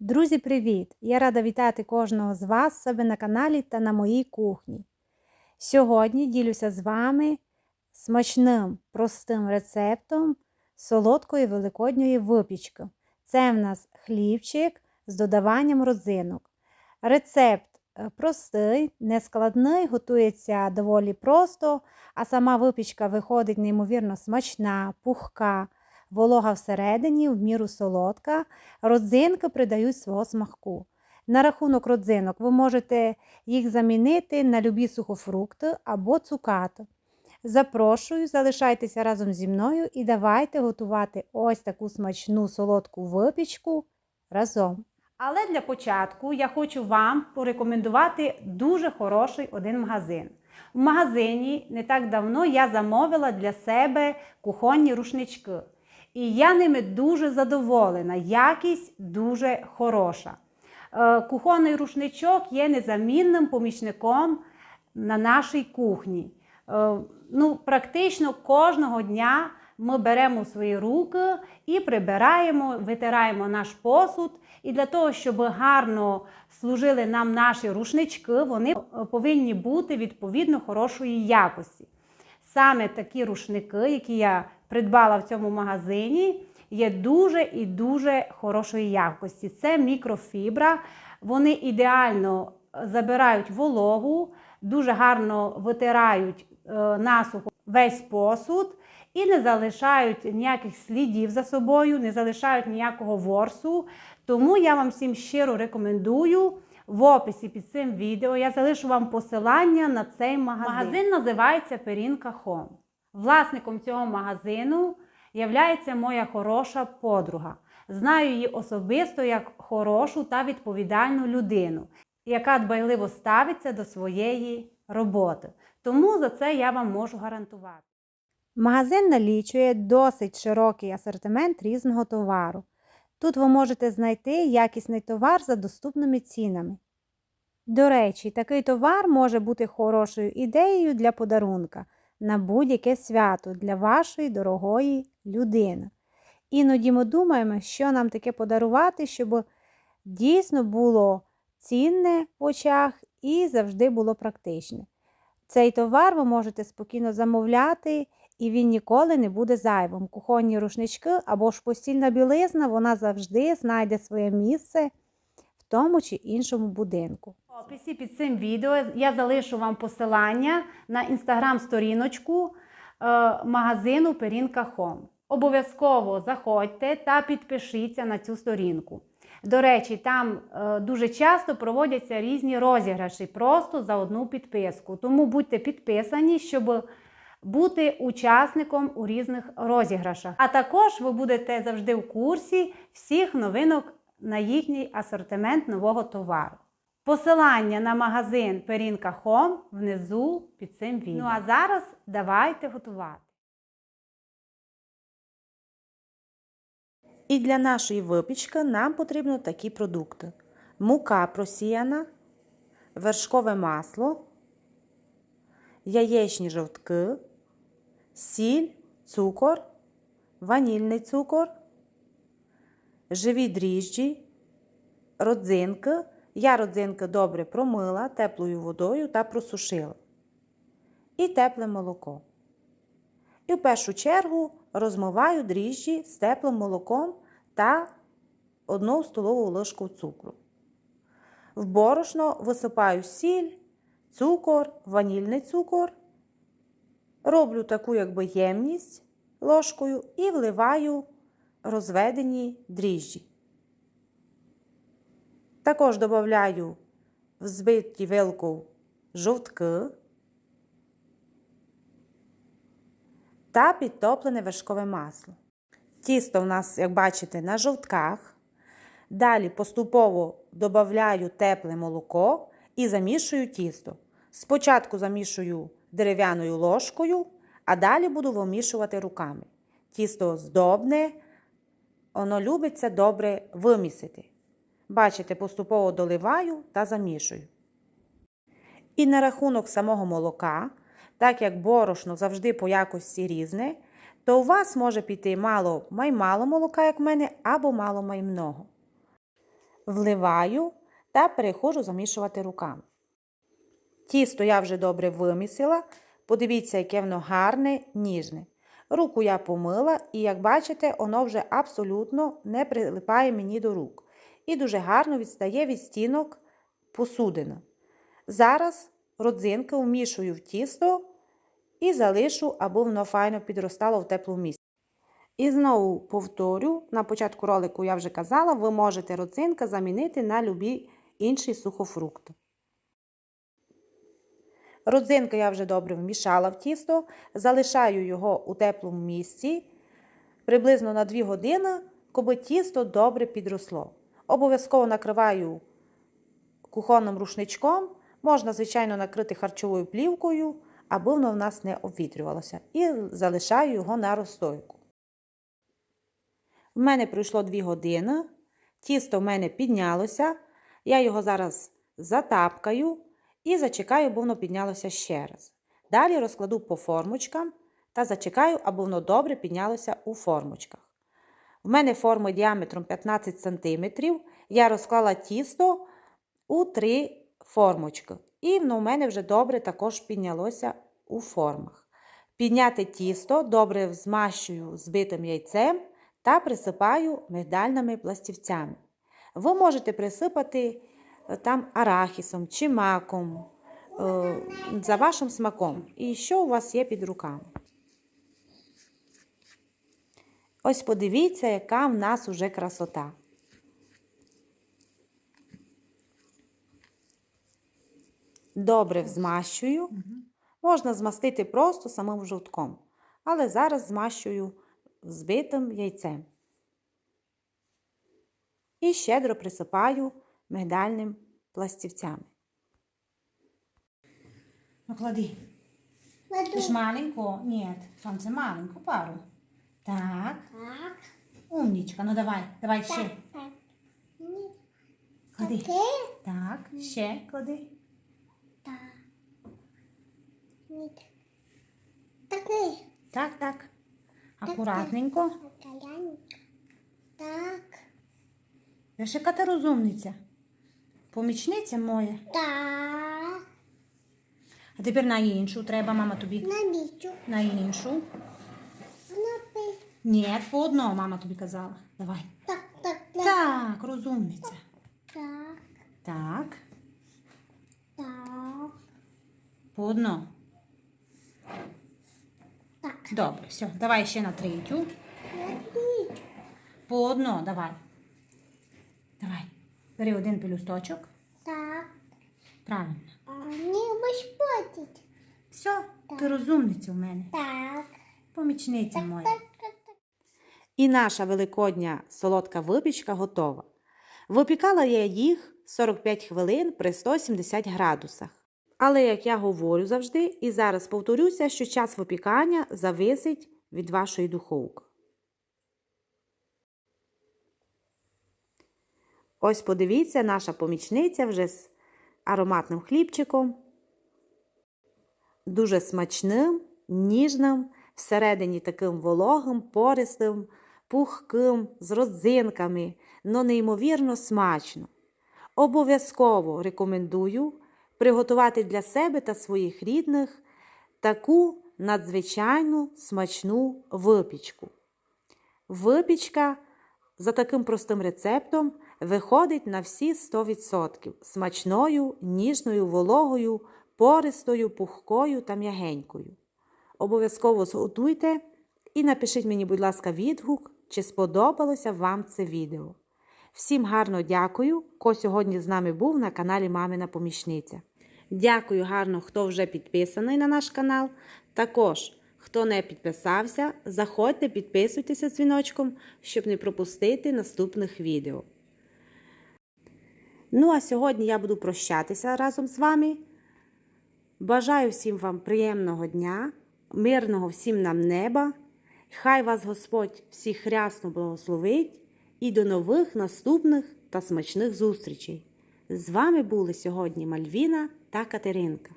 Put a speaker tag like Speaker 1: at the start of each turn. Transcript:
Speaker 1: Друзі, привіт! Я рада вітати кожного з вас себе на каналі та на моїй кухні. Сьогодні ділюся з вами смачним простим рецептом солодкої великодньої випічки. Це в нас хлібчик з додаванням родзинок. Рецепт е, простий, нескладний, готується доволі просто, а сама випічка виходить неймовірно смачна, пухка волога всередині, в міру солодка, родзинки придають свого смаку. На рахунок родзинок ви можете їх замінити на любі сухофрукти або цукати. Запрошую, залишайтеся разом зі мною і давайте готувати ось таку смачну солодку випічку разом. Але для початку я хочу вам порекомендувати дуже хороший один магазин. В магазині не так давно я замовила для себе кухонні рушнички. І я ними дуже задоволена. Якість дуже хороша. Е, Кухонний рушничок є незамінним помічником на нашій кухні. Е, Ну, Практично кожного дня ми беремо свої руки і прибираємо, витираємо наш посуд. І для того, щоб гарно служили нам наші рушнички, вони повинні бути відповідно хорошої якості. Саме такі рушники, які я придбала в цьому магазині, є дуже і дуже хорошої якості. Це мікрофібра, вони ідеально забирають вологу, дуже гарно витирають е, насухо весь посуд і не залишають ніяких слідів за собою, не залишають ніякого ворсу. Тому я вам всім щиро рекомендую. В описі під цим відео я залишу вам посилання на цей магазин. Магазин називається Перінка Хом. Власником цього магазину є моя хороша подруга. Знаю її особисто як хорошу та відповідальну людину, яка дбайливо ставиться до своєї роботи. Тому за це я вам можу гарантувати. Магазин налічує досить широкий асортимент різного товару. Тут ви можете знайти якісний товар за доступними цінами. До речі, такий товар може бути хорошою ідеєю для подарунка на будь-яке свято для вашої дорогої людини. Іноді ми думаємо, що нам таке подарувати, щоб дійсно було цінне в очах і завжди було практичне. Цей товар ви можете спокійно замовляти, і він ніколи не буде зайвим. Кухонні рушнички або ж постільна білизна, вона завжди знайде своє місце в тому чи іншому будинку. Описі під цим відео я залишу вам посилання на інстаграм-сторіночку е, магазину Перінка Хом. Обов'язково заходьте та підпишіться на цю сторінку. До речі, там е, дуже часто проводяться різні розіграші просто за одну підписку. Тому будьте підписані, щоб бути учасником у різних розіграшах. А також ви будете завжди в курсі всіх новинок на їхній асортимент нового товару. Посилання на магазин Перінка Хом внизу під цим відео. Ну а зараз давайте готувати.
Speaker 2: І для нашої випічки нам потрібно такі продукти: мука просіяна, вершкове масло, яєчні жовтки, сіль, цукор, ванільний цукор, живі дріжджі, родзинки. Я родзинки добре промила теплою водою та просушила. І тепле молоко. І в першу чергу розмиваю дріжджі з теплим молоком та 1 столову ложку цукру. В борошно висипаю сіль, цукор, ванільний цукор. Роблю таку якби ємність ложкою і вливаю розведені дріжджі. Також додаю в збиті вилку жовтки та підтоплене вершкове масло. Тісто в нас, як бачите, на жовтках. Далі поступово додаю тепле молоко і замішую тісто. Спочатку замішую дерев'яною ложкою, а далі буду вимішувати руками. Тісто здобне, воно любиться добре вимісити. Бачите, поступово доливаю та замішую. І на рахунок самого молока, так як борошно завжди по якості різне, то у вас може піти мало май мало молока, як в мене, або мало май много. вливаю та переходжу замішувати руками. Тісто я вже добре вимісила. Подивіться, яке воно гарне, ніжне. Руку я помила, і, як бачите, воно вже абсолютно не прилипає мені до рук. І дуже гарно відстає від стінок посудина. Зараз родзинки вмішую в тісто і залишу, аби воно файно підростало в теплому місці. І знову повторю, на початку ролику я вже казала, ви можете родзинка замінити на любі інші сухофрукти. Родзинки я вже добре вмішала в тісто, залишаю його у теплому місці приблизно на 2 години, коли тісто добре підросло. Обов'язково накриваю кухонним рушничком, можна, звичайно, накрити харчовою плівкою, аби воно в нас не обвітрювалося. І залишаю його на розстойку. В мене пройшло 2 години, тісто в мене піднялося, я його зараз затапкаю і зачекаю, бо воно піднялося ще раз. Далі розкладу по формочкам та зачекаю, аби воно добре піднялося у формочках. В мене форма діаметром 15 см. Я розклала тісто у три формочки. І воно в мене вже добре також піднялося у формах. Підняти тісто добре змащую збитим яйцем та присипаю мигдальними пластівцями. Ви можете присипати е, там арахісом чи маком е, за вашим смаком. І що у вас є під руками. Ось подивіться, яка в нас уже красота. Добре взмащую. Можна змастити просто самим жовтком. Але зараз змащую збитим яйцем. І щедро присипаю мигдальним пластівцями.
Speaker 1: Ну, клади. Ти ж маленько? Ні, там це маленьку пару. Так.
Speaker 3: Так,
Speaker 1: Умнічка, ну давай, давай ще.
Speaker 3: так, так. Ні,
Speaker 1: Клади.
Speaker 3: таке,
Speaker 1: Так, ще клади.
Speaker 3: так. Ні.
Speaker 1: Так, так. Акуратненько.
Speaker 3: Так,
Speaker 1: Ви ж яка ти розумниця. Помічниця моя.
Speaker 3: так.
Speaker 1: А тепер на іншу треба, мама тобі.
Speaker 3: На бічу.
Speaker 1: На іншу. Ні, по одному мама тобі казала. Давай.
Speaker 3: Так, так, так.
Speaker 1: Так, розумниця.
Speaker 3: Так,
Speaker 1: Так,
Speaker 3: так.
Speaker 1: по одному.
Speaker 3: Так.
Speaker 1: Добре, все. Давай ще на третю. По одно, давай. Давай. Бери один пелюсточок.
Speaker 3: Так.
Speaker 1: Правильно.
Speaker 3: А не вишпотить.
Speaker 1: Все, ти розумниця в мене.
Speaker 3: Так.
Speaker 1: Помічниця моя.
Speaker 3: Так, так, так.
Speaker 2: І наша великодня солодка випічка готова. Випікала я їх 45 хвилин при 170 градусах. Але, як я говорю завжди, і зараз повторюся, що час випікання зависить від вашої духовки. Ось подивіться, наша помічниця вже з ароматним хлібчиком. Дуже смачним, ніжним, всередині таким вологим, пористим, пухким, з родзинками, но неймовірно смачно. Обов'язково рекомендую приготувати для себе та своїх рідних таку надзвичайну смачну випічку. Випічка за таким простим рецептом виходить на всі 100% смачною, ніжною, вологою, пористою, пухкою та м'ягенькою. Обов'язково зготуйте і напишіть мені, будь ласка, відгук, чи сподобалося вам це відео. Всім гарно дякую, хто сьогодні з нами був на каналі Мамина Помічниця. Дякую гарно, хто вже підписаний на наш канал. Також, хто не підписався, заходьте, підписуйтеся дзвіночком, щоб не пропустити наступних відео. Ну, а сьогодні я буду прощатися разом з вами. Бажаю всім вам приємного дня, мирного всім нам неба. Хай вас Господь всіх рясно благословить і до нових наступних та смачних зустрічей. З вами були сьогодні Мальвіна та Катеринка.